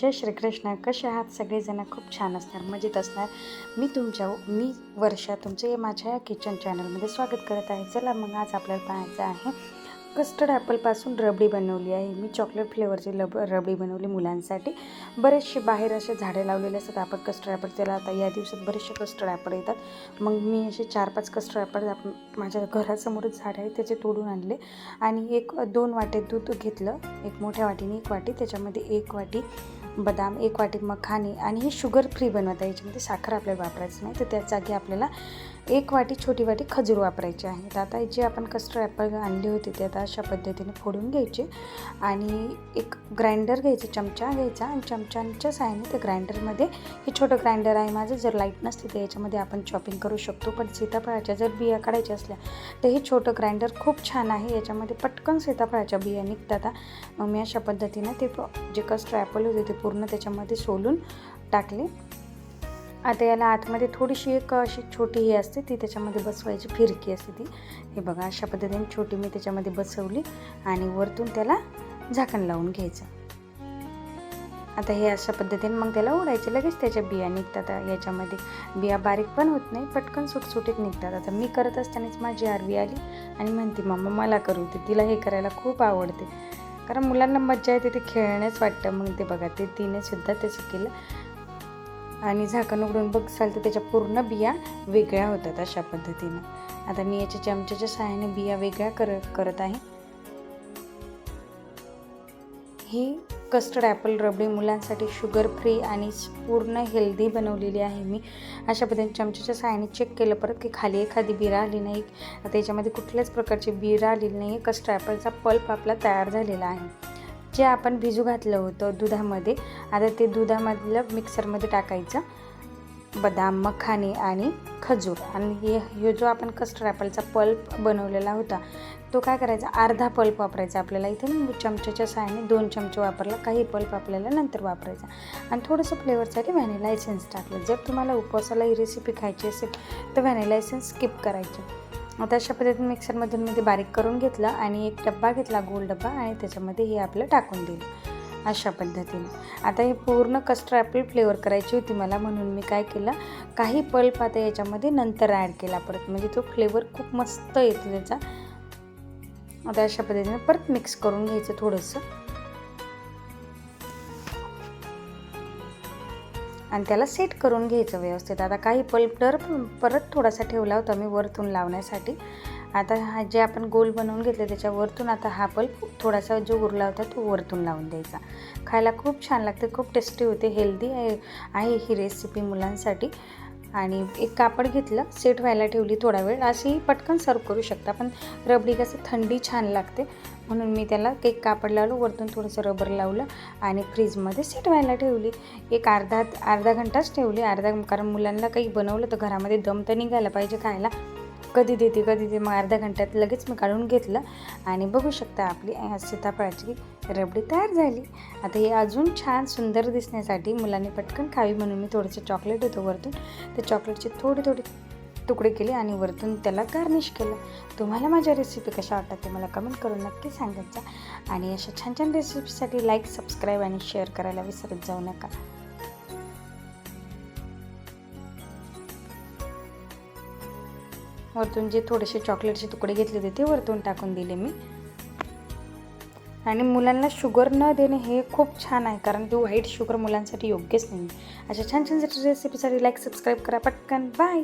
जय श्रीकृष्ण. कसे आहात? सगळेजण खूप छान असणार मजेत असणार. मी तुमच्या मी वर्षा तुमचं हे माझ्या किचन चॅनलमध्ये स्वागत करत आहे. चला मग आज आपल्याला पाहायचं आहे. कस्टर्ड ॲपलपासून रबडी बनवली आहे. मी चॉकलेट फ्लेवरची लब रबडी बनवली मुलांसाठी. बरेचसे बाहेर असे झाडे लावलेले असतात. आपण कस्टर्ड ॲपल त्याला आता या दिवसात बरेचसे कस्टर्ड ॲपल येतात. मग मी असे चार पाच कस्टर्ड ॲपल आपण माझ्या घरासमोरच झाड आहे त्याचे तोडून आणले. आणि एक दोन वाटे दूध घेतलं. एक मोठ्या वाटीने एक वाटी त्याच्यामध्ये एक वाटी बदाम एक वाटी मखाने आणि हे शुगर फ्री बनवत. आहे याच्यामध्ये साखर आपल्याला वापरायचं नाही. तर त्या जागी आपल्याला एक वाटी छोटी वाटी खजूर वापरायची आहे. आता जे आपण कस्टर्ड ॲपल आणले होते ते आता अशा पद्धतीने फोडून घ्यायचे. आणि एक ग्राइंडर घ्यायचं चमचा घ्यायचा आणि चमच्यांच्या साहाय्याने ते ग्राइंडरमध्ये हे छोटं ग्राइंडर आहे माझं जर लाइट नसते तर याच्यामध्ये आपण चॉपिंग करू शकतो. पण सीताफळाच्या जर बिया काढायच्या असल्या तर हे छोटं ग्राइंडर खूप छान आहे. याच्यामध्ये पटकन सीताफळाच्या बिया निघतात. मग मी अशा पद्धतीनं ते प- जे कस्टर्ड ॲपल होते ते पूर्ण त्याच्यामध्ये सोलून टाकले. आता याला आतमध्ये थोडीशी एक अशी छोटी ही असते ती त्याच्यामध्ये बसवायची फिरकी असते ती. हे बघा अशा पद्धतीने छोटी मी त्याच्यामध्ये बसवली आणि वरतून त्याला झाकण लावून घ्यायचं. आता हे अशा पद्धतीने मग त्याला ओढायचे. लगेच त्याच्या बिया निघतात. याच्यामध्ये बिया बारीक पण होत नाही पटकन सुटसुटीत निघतात. आता मी करत असतानाच माझी आरवी आली आणि म्हणते मम्मा मला करू ते तिला हे करायला खूप आवडते. कारण मुलांना मज्जा येते ते खेळण्याच वाटतं. मग ते बघा ते तिने सुद्धा तसं केलं. आणि झाकण उघडून बघसाल तर त्याच्या पूर्ण बिया वेगळ्या होतात अशा पद्धतीनं. आता मी याच्या चमच्याच्या सहाय्याने बिया वेगळ्या कर करत आहे. ही कस्टर्ड ॲपल रबडी मुलांसाठी शुगर फ्री आणि पूर्ण हेल्दी बनवलेली आहे मी. अशा पद्धतीने चमच्याच्या सहाय्याने चेक केलं परत की खाली एखादी बिरा आली नाही. आता याच्यामध्ये कुठल्याच प्रकारची बिरा आलेली नाही आहे कस्टर्ड ॲपलचा पल्प आपला तयार झालेला आहे. जे आपण भिजू घातलं होतं दुधामध्ये आता ते दुधामधलं मिक्सरमध्ये टाकायचं. बदाम मखाने आणि खजूर. आणि हे हे जो आपण कस्टर्ड ॲपलचा पल्प बनवलेला होता तो काय करायचा? अर्धा पल्प वापरायचा आपल्याला. इथे चमच्याच्या सहाय्याने दोन चमचे वापरला. काही पल्प आपल्याला नंतर वापरायचा. आणि थोडंसं फ्लेवरसाठी व्हॅनिला एसेन्स टाकलं. जर तुम्हाला उपवासाला ही रेसिपी खायची असेल तर व्हॅनिला एसेन्स स्किप करायचे. आता अशा पद्धतीने मिक्सरमधून मी ते बारीक करून घेतलं आणि एक डब्बा घेतला गोल डब्बा आणि त्याच्यामध्ये हे आपलं टाकून दिलं. अशा पद्धतीने. आता हे पूर्ण कस्टर्ड ॲपल फ्लेवर करायची होती मला म्हणून मी काय केलं काही पल्प आता याच्यामध्ये नंतर ॲड केला परत. म्हणजे तो फ्लेवर खूप मस्त येतो त्याचा. आता अशा पद्धतीने परत मिक्स करून घ्यायचं थोडंसं. आणि त्याला सेट करून घ्यायचं व्यवस्थित. आता काही पल्प तर परत थोडासा ठेवला होता मी वरतून लावण्यासाठी. आता हा जे आपण गोल बनवून घेतले त्याच्या वरतून आता हा पल्प थोडासा जो उरला होता तो वरतून लावून द्यायचा. खायला खूप छान लागते खूप टेस्टी होते हेल्दी आहे आहे ही रेसिपी मुलांसाठी. आणि एक कापड घेतलं सेट व्हायला ठेवली थोडा वेळ. अशी पटकन सर्व करू शकता पण रबडी कसं थंडी छान लागते. म्हणून मी त्याला केक कापड लावलं वरतून थोडंसं रबर लावलं आणि फ्रीजमध्ये सेट व्हायला ठेवली. एक अर्धा अर्धा घंटाच ठेवली. अर्धा कारण मुलांना काही बनवलं तर घरामध्ये दम तर निघायला पाहिजे खायला. कधी देते कधी देते मग अर्ध्या घंट्यात लगेच मी काढून घेतलं. आणि बघू शकता आपली सीताफळाची रबडी तयार झाली. आता हे अजून छान सुंदर दिसण्यासाठी मुलांनी पटकन खावी म्हणून मी थोडंसं चॉकलेट होतं वरतून. ते चॉकलेटचे थोडे थोडे तुकडे केले आणि वरतून त्याला गार्निश केलं. तुम्हाला माझ्या रेसिपी कशा वाटतात ते मला कमेंट करून नक्की सांगायचं आणि अशा छान छान रेसिपीसाठी लाईक सबस्क्राईब आणि शेअर करायला विसरत जाऊ नका. वरतून जे थोडेसे चॉकलेटचे तुकडे घेतले होते ते वरतून टाकून दिले मी. आणि मुलांना शुगर न देणे हे खूप छान आहे कारण ते व्हाईट शुगर मुलांसाठी योग्यच नाही अशा छान छान रेसिपीसाठी लाईक सबस्क्राईब करा पटकन. बाय